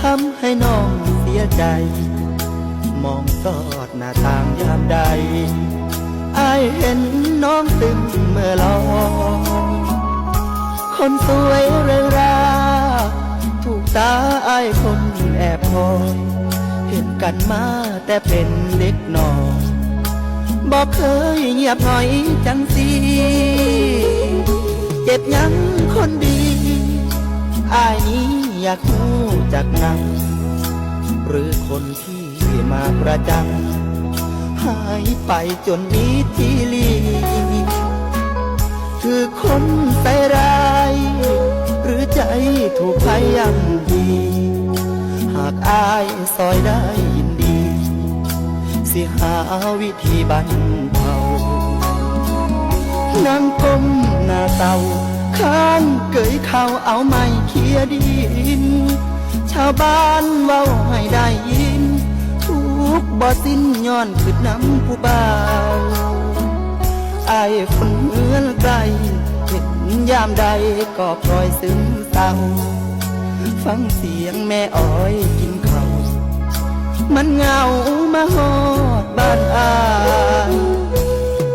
ทำให้น้องเสียใจ มองสอดหน้าต่างยามใด อายเห็นน้องตึงเมื่อลอย แอบคอยเห็นกันมาแต่เป็นเด็กน้อยบอกเคยเงียบหน่อยจังสีเจ็บยังคนดีอายนี้อยากรู้จักนังหรือคนที่มาประจัง หายไปจนมีที่ลีคือคนใส่ร้าย หรือใจถูกพยยังดีากอายซอยได้ยินดี สิหาวิธีบรรเทานางก้มหน้าเตาข้างเกยเข้าเอาไม้เคียดิน ชาวบ้านเว้าให้ได้ยิน ทุกบ่สิ้นย้อนขึ้นน้ำผู้บ่าวอายคนเหมือนไกลเห็นยามใดก็พลอยซึ้งเศร้า ฟังเสียงแม่อ้อยกินข้าวมันเหงามาหอดบ้านอา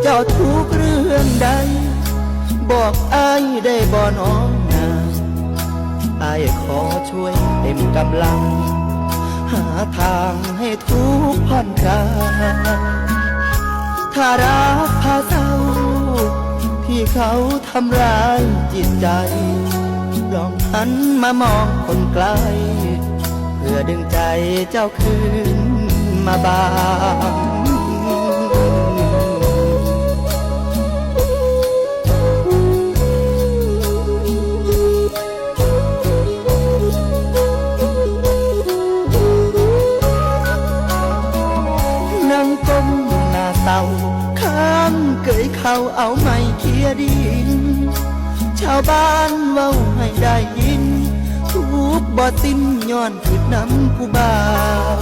เจ้าทุกเรื่องใด บอกอายได้บ่น้องนาอายขอช่วยเต็มกำลัง หาทางให้ทุกผ่อนคลายถ้ารักพาเศร้าที่เขาทำร้ายจิตใจ ลองหันมามองคนไกล เพื่อดึงใจเจ้าคืนมาบางนั่งก้มน้าเต้าข้างเกยเขาเอาไม้เคียดิน ชาวบ้านเว้าให้ได้ยิน ทุกบ่สิ้นย้อนขึ้นน้ำผู้บ่าว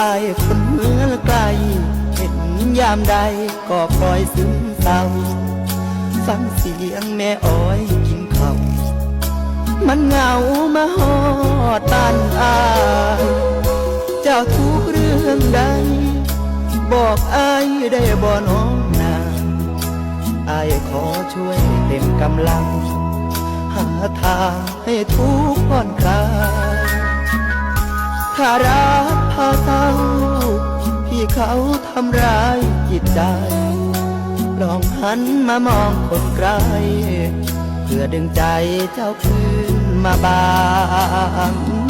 อายคนเมื่อไกล เห็นยามใดก็ปล่อยซึมเศร้า ฟังเสียงแม่อ้อยกินข้าวมันเหงามาหอดบ้านอายเจ้าทุกเรื่องใดบอกอายได้บ่น้องนา อายขอช่วยเต็มกำลัง หาทางให้ทุกข์ผ่อนคลายถ้ารักพาเศร้าที่เขาทำร้ายจิตใจ ลองหันมามองคนไกล เพื่อดึงใจเจ้าคืนมาบาง